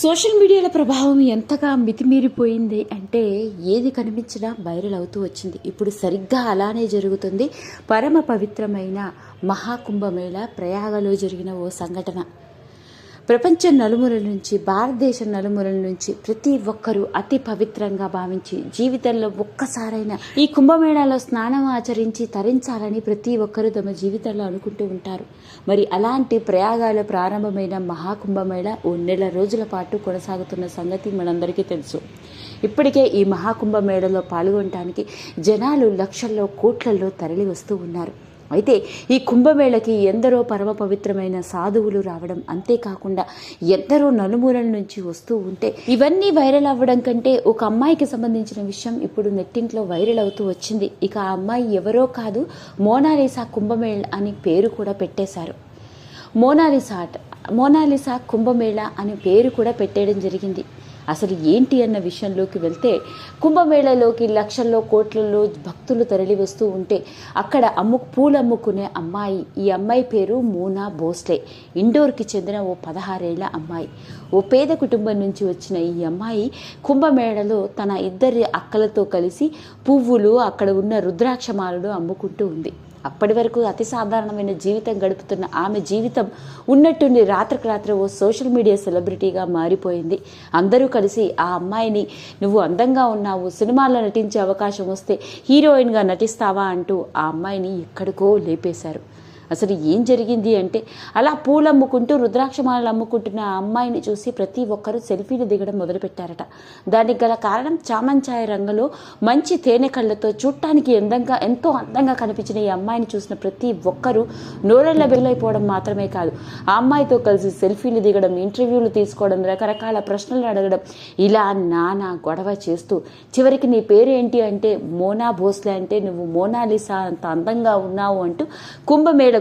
Social మీడియాల ప్రభావం ఎంతగా మితిమీరిపోయింది అంటే ఏది కనిపించినా వైరల్ అవుతూ వచ్చింది. ఇప్పుడు సరిగ్గా అలానే జరుగుతుంది. పరమ పవిత్రమైన మహాకుంభమేళ ప్రయాగలో జరిగిన ఓ సంఘటన. ప్రపంచం నలుమూల నుంచి భారతదేశం నలుమూలల నుంచి ప్రతి ఒక్కరూ అతి పవిత్రంగా భావించి జీవితంలో ఒక్కసారైనా ఈ కుంభమేళాలో స్నానం ఆచరించి తరించాలని ప్రతి ఒక్కరూ తమ జీవితంలో అనుకుంటూ ఉంటారు. మరి అలాంటి ప్రయాగాలు ప్రారంభమైన మహాకుంభమేళ ఓ నెల రోజుల పాటు కొనసాగుతున్న సంగతి మనందరికీ తెలుసు. ఇప్పటికే ఈ మహాకుంభమేళలో పాల్గొనడానికి జనాలు లక్షల్లో కోట్లలో తరలి వస్తూ ఉన్నారు. అయితే ఈ కుంభమేళకి ఎందరో పరమ పవిత్రమైన సాధువులు రావడం అంతేకాకుండా ఎందరో నలుమూలల నుంచి వస్తూ ఉంటే ఇవన్నీ వైరల్ అవ్వడం కంటే ఒక అమ్మాయికి సంబంధించిన విషయం ఇప్పుడు నెట్టింట్లో వైరల్ అవుతూ వచ్చింది. ఇక ఆ అమ్మాయి ఎవరో కాదు మోనాలిసా కుంభమేళ అని పేరు కూడా పెట్టేశారు. మోనాలిసా మోనాలిసా కుంభమేళ అనే పేరు కూడా పెట్టేయడం జరిగింది. అసలు ఏంటి అన్న విషయంలోకి వెళ్తే కుంభమేళలోకి లక్షల్లో కోట్లలో భక్తులు తరలి వస్తూ ఉంటే అక్కడ అమ్ము పూలు అమ్ముకునే అమ్మాయి ఈ అమ్మాయి పేరు మోనా భోస్లే. ఇండోర్కి చెందిన ఓ పదహారేళ్ళ అమ్మాయి. ఓ పేద కుటుంబం నుంచి వచ్చిన ఈ అమ్మాయి కుంభమేళలో తన ఇద్దరి అక్కలతో కలిసి పువ్వులు అక్కడ ఉన్న రుద్రాక్షమాలను అమ్ముకుంటూ ఉంది. అప్పటి వరకు అతి సాధారణమైన జీవితం గడుపుతున్న ఆమె జీవితం ఉన్నట్టుండి రాత్రికి రాత్రి ఓ సోషల్ మీడియా సెలబ్రిటీగా మారిపోయింది. అందరూ కలిసి ఆ అమ్మాయిని నువ్వు అందంగా ఉన్నావు సినిమాల్లో నటించే అవకాశం వస్తే హీరోయిన్గా నటిస్తావా? అంటూ ఆ అమ్మాయిని ఎక్కడికో లేపేశారు. అసలు ఏం జరిగింది అంటే అలా పూలు అమ్ముకుంటూ రుద్రాక్షమాలలు అమ్ముకుంటున్న ఆ అమ్మాయిని చూసి ప్రతి ఒక్కరూ సెల్ఫీలు దిగడం మొదలుపెట్టారట. దానికి గల కారణం చామంచాయ రంగులో మంచి తేనె కళ్ళతో చూడటానికి అందంగా ఎంతో అందంగా కనిపించిన ఈ అమ్మాయిని చూసిన ప్రతి ఒక్కరూ నోరెళ్ళ బెల్లైపోవడం మాత్రమే కాదు ఆ అమ్మాయితో కలిసి సెల్ఫీలు దిగడం ఇంటర్వ్యూలు తీసుకోవడం రకరకాల ప్రశ్నలు అడగడం ఇలా నానా గొడవ చేస్తూ చివరికి నీ పేరు ఏంటి అంటే మోనా భోస్లే అంటే నువ్వు మోనాలిసా అంత అందంగా ఉన్నావు అంటూ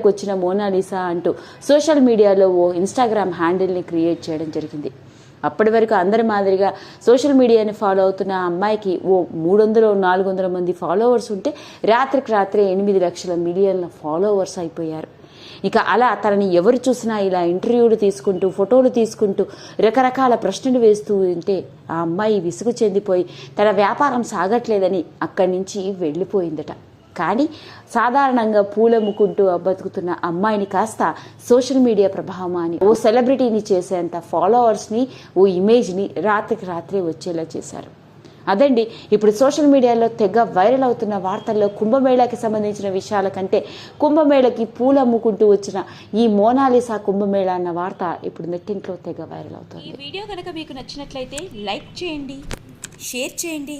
కుంభమేళకు వచ్చిన మోనాలిసా అంటూ సోషల్ మీడియాలో ఓ ఇన్స్టాగ్రామ్ హ్యాండిల్ని క్రియేట్ చేయడం జరిగింది. అప్పటి వరకు అందరి మాదిరిగా సోషల్ మీడియాని ఫాలో అవుతున్న ఆ అమ్మాయికి ఓ మూడు వందలు నాలుగు వందల మంది ఫాలోవర్స్ ఉంటే రాత్రికి రాత్రే ఎనిమిది లక్షల మిలియన్ల ఫాలోవర్స్ అయిపోయారు. ఇక అలా తనని ఎవరు చూసినా ఇలా ఇంటర్వ్యూలు తీసుకుంటూ ఫోటోలు తీసుకుంటూ రకరకాల ప్రశ్నలు వేస్తూ ఉంటే ఆ అమ్మాయి విసుగు చెందిపోయి తన వ్యాపారం సాగట్లేదని అక్కడి నుంచి వెళ్ళిపోయిందట. కానీ సాధారణంగా పూలమ్ముకుంటూ బతుకుతున్న అమ్మాయిని కాస్త సోషల్ మీడియా ప్రభావమా అని ఓ సెలబ్రిటీని చేసేంత ఫాలోవర్స్ని ఓ ఇమేజ్ని రాత్రికి రాత్రే వచ్చేలా చేశారు. అదండి ఇప్పుడు సోషల్ మీడియాలో తెగ వైరల్ అవుతున్న వార్తల్లో కుంభమేళాకి సంబంధించిన విషయాల కంటే కుంభమేళకి పూలు అమ్ముకుంటూ వచ్చిన ఈ మోనాలిసా కుంభమేళ అన్న వార్త ఇప్పుడు నెట్టింట్లో తెగ వైరల్ అవుతుంది. ఈ వీడియో కనుక మీకు నచ్చినట్లయితే లైక్ చేయండి షేర్ చేయండి.